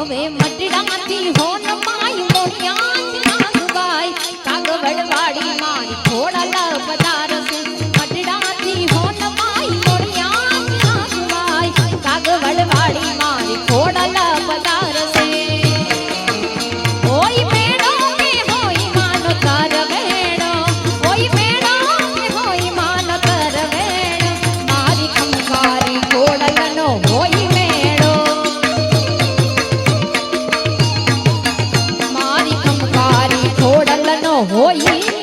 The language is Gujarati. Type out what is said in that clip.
હવે મઢડામાંથી હોય 我赢